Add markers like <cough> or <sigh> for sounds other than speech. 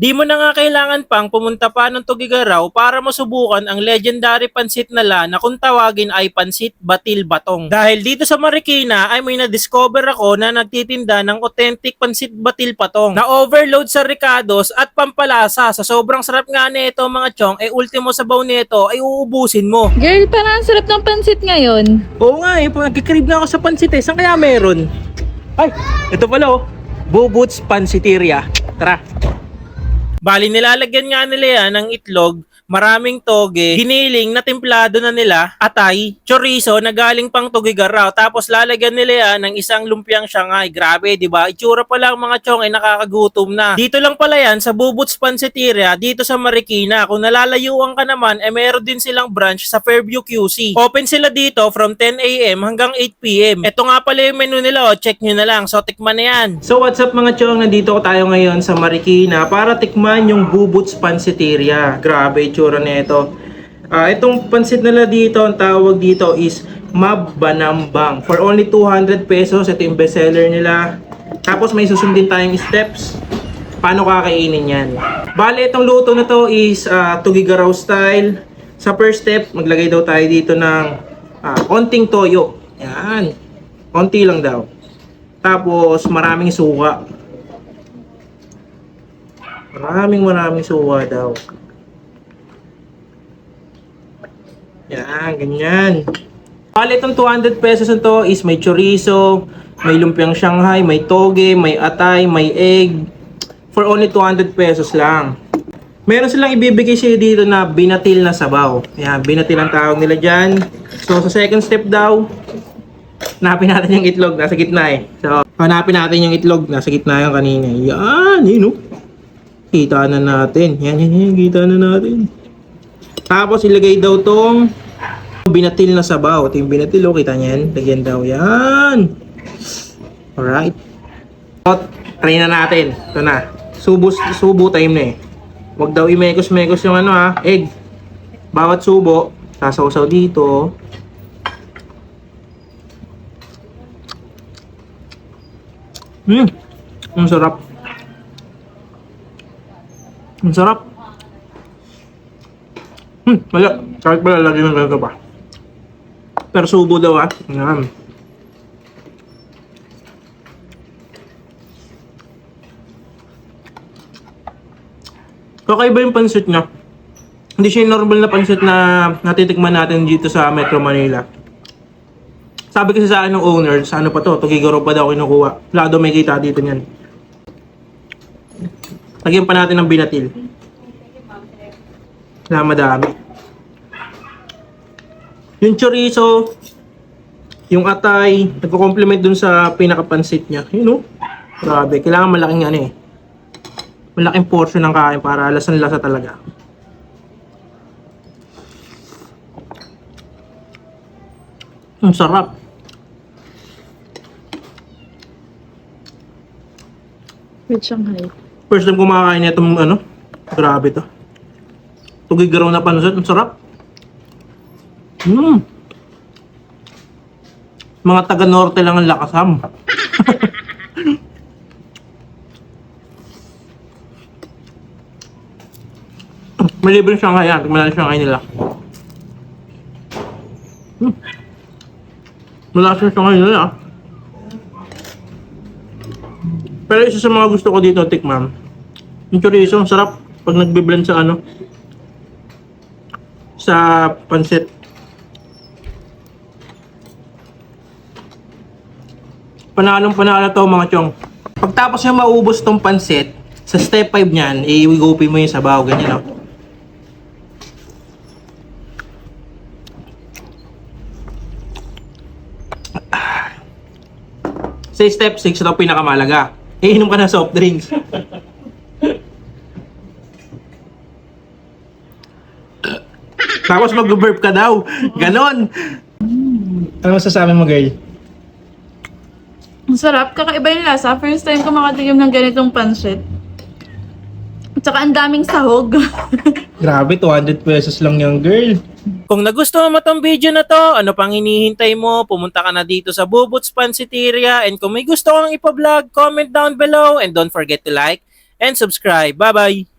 Di mo na nga kailangan pang pumunta pa ng Tugigaraw para masubukan ang legendary pansit nila na kung tawagin ay pansit batil batong. Dahil dito sa Marikina ay may na-discover ako na nagtitinda ng authentic pansit batil patong na overload sa ricados at pampalasa. Sa sobrang sarap nga nito mga chong, ay ultimo sabaw nito ay uubusin mo. Girl, parang ang sarap ng pansit ngayon. Oo nga eh, nagkikrib na ako sa pansit eh. Saan kaya meron? Ay, ito pala oh. Buboots Pansiteria. Tara. Bali, nilalagyan nga nila yan ng itlog, maraming toge, giniling na templado na nila, atay, chorizo na galing pang tugigaraw, tapos lalagyan nila yan ng isang lumpiang shanghai. Grabe, di ba? Itsura pa lang mga chong ay nakakagutom na. Dito lang pala yan sa Buboots Pansiteria, dito sa Marikina. Kung nalalayuan ka naman, eh meron din silang branch sa Fairview QC. Open sila dito from 10 a.m. hanggang 8 p.m. Ito nga pala yung menu nila, oh. check nyo na lang. So, tikman na yan. So, what's up mga chong? Nandito ko tayo ngayon sa Marikina para tikman yung Buboots Pansiteria. Grabe, itsura na ito. Ah, itong pansit nila dito, ang tawag dito is Mabbanambang. For only 200 pesos, ito yung bestseller nila. Tapos may susundin tayong steps. Paano kakainin yan? Bale, itong luto na to is ah, Tugigaraw style. Sa first step, maglagay daw tayo dito ng ah, konting toyo. Yan. Konti lang daw. Tapos, maraming suka. Maraming maraming suka daw. Yan, ganyan. Bale, itong 200 pesos na to is may chorizo, may lumpiang Shanghai, may toge, may atay, may egg. For only 200 pesos lang. Meron silang ibibigay sa'yo dito na binatil na sabaw. Yan, binatil ang tawag nila dyan. So, sa second step daw, hanapin natin yung itlog. Nasa gitna eh. So, hanapin natin yung itlog. Nasa gitna yung kanina. Yan, yun oh. Kita na natin. Yan, yan, yan. Kita na natin. Tapos, ilagay daw tong binatil na sabaw. Ito yung binatil, oh. Kita niyan. Lagyan daw. Yan. Alright. So, try na natin. Ito na. Subo, subo time na eh. Huwag daw imekos-mekos yung ano ha. Egg. Bawat subo, sasawsaw dito. Hmm. Ang sarap. Ang sarap. Hmm, wala. Kahit pala lagyan ng ganito pa. Pero subo daw ah. Yan. Kakaiba yung pansit niya. Hindi siya yung normal na pansit na natitikman natin dito sa Metro Manila. Sabi kasi sa akin ng owner, sa ano pa to, Tugigaro pa daw kinukuha. Daw may kita dito niyan. Lagyan pa natin ng binatil. Wala madami. Yung chorizo, yung atay, nagko-complement dun sa pinaka-pansit niya. Yun oh. Grabe, kailangan malaking ano eh. Malaking portion ng kain para lasan-lasa talaga. Ang sarap. With Shanghai. First time kumakain itong ano, grabe to. Tugigaraw na pansit, ang sarap. Mm. Mga taga norte lang ang lakasam. <laughs> May libre Shanghai yan. Tignan natin Shanghai nila. Hmm. Malasa yung Shanghai nila. ah. Pero isa sa mga gusto ko dito, tikman. Yung chorizo, sarap pag nagbe-blend sa ano. Sa pansit. Panalong panalo to mga chong. Pagtapos yung maubos tong pansit, sa step 5 niyan, iwigupin mo yung sabaw, ganyan no. Sa step 6, ito pinakamalaga. Iinom ka ng soft drinks. <laughs> Tapos mag-burp ka daw. Ganon. Ano masasabi mo, girl? Ang sarap. Kakaiba yung lasa. First time ko makatikim ng ganitong pansit. At saka ang daming sahog. <laughs> Grabe, 200 pesos lang yung girl. Kung nagustuhan mo tong video na to, ano pang hinihintay mo, pumunta ka na dito sa Buboots Pansiteria and kung may gusto kang ipa-vlog, comment down below and don't forget to like and subscribe. Bye-bye!